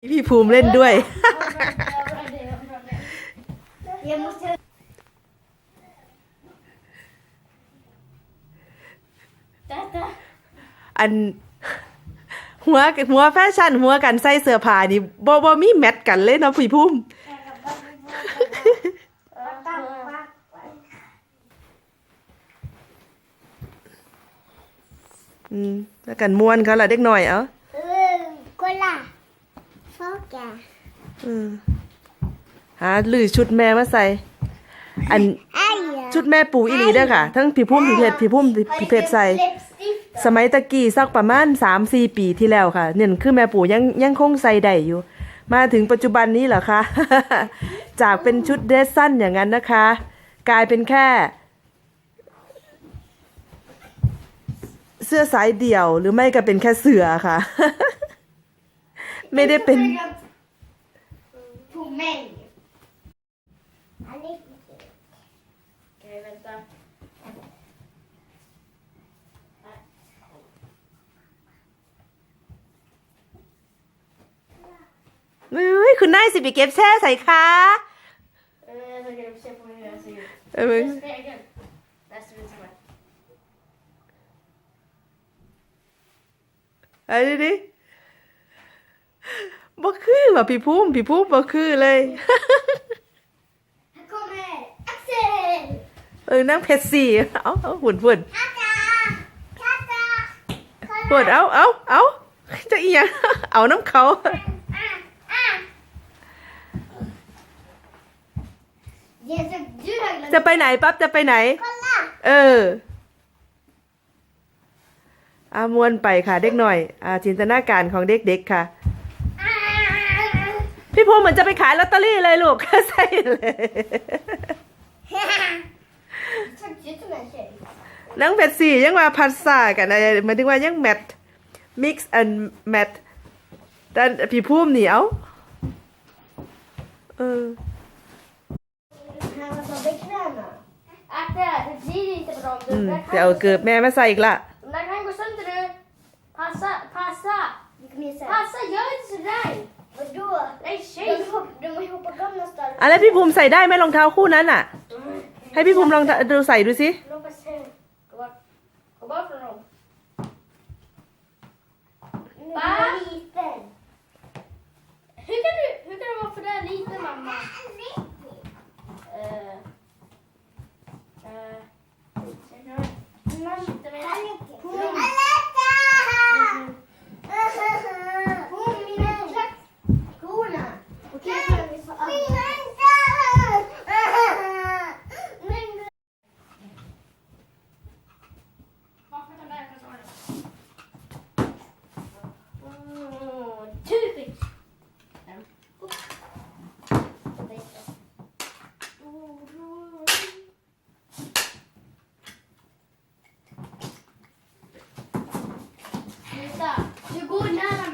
พี่ภูมิเล่นด้วย อัน หัวหัวแฟชั่น หัวกันใส่เสื้อผ้านี่บ่บ่มีแมทกันเลยเนาะพี่ภูมิอืมแล้วกันม่วนเขาละเด็กหน่อยเอ้า Fågel. อืมหาลือชุดแม่มาใส่ อัน Älg. ชุดแม่ปูอีหลีเด้อค่ะ ทั้งพี่พุ่มพี่เพชรพี่พุ่มพี่เพชรใส่ สมัยตะกี้สักประมาณ3 4ปีที่แล้วค่ะ เนี่ยคือแม่ปู่ยังยังคงใส่ได้อยู่ มาถึงปัจจุบันนี้เหรอคะ จากเป็นชุดเดรสสั้นอย่างนั้นนะคะ กลายเป็นแค่ เสื้อสายเดี่ยวหรือไม่ก็เป็นแค่เสือค่ะ ไม่ได้เป็นผู้แม่นนี้ครเอยคุณนายสิไปเก็บแช่ใส่ค่ะเออไปเอาดิ บ่คือว่ะพี่พุ่มพี่พุ่มบ่คือเลย Här kommer Axel! เออนั่งเพชรสี่เอาเอาหุ่นหุ่น Tata! Tata! หุ่นเอาเอาเอาจะอีหยังเอาน้ำเขา Ah, ah. Jesus, du har glömt. จะไปไหนปั๊บจะไปไหน Kolla! เอออามวนไปค่ะเด็กหน่อย อ่าจินตนาการของเด็กๆค่ะ Ah. พี่ ภูมิเหมือนจะไปขายลอตเตอรี่เลยลูกใช่เลย Såg ut som en tjej. นั่งเพชรสี่ยังว่าพัสซากันอะไรหมายถึงว่ายังแมท mix and match แต่พี่ภูมิเหนียวเออ Han var så bekväm. Akta, det blir inte bra. อืม De där เดี๋ยวเอา kan, เกิดแม่มาใส่อีกละ de där kan gå sönder du. Passa, passa. Du kan ju säga. Passa, gör inte sådär. อะแล้วพี่ภูมิใส่ได้ไหมรองเท้าคู่นั้นอะ ให้พี่ภูมิลองดูใส่ดูสิ Udah.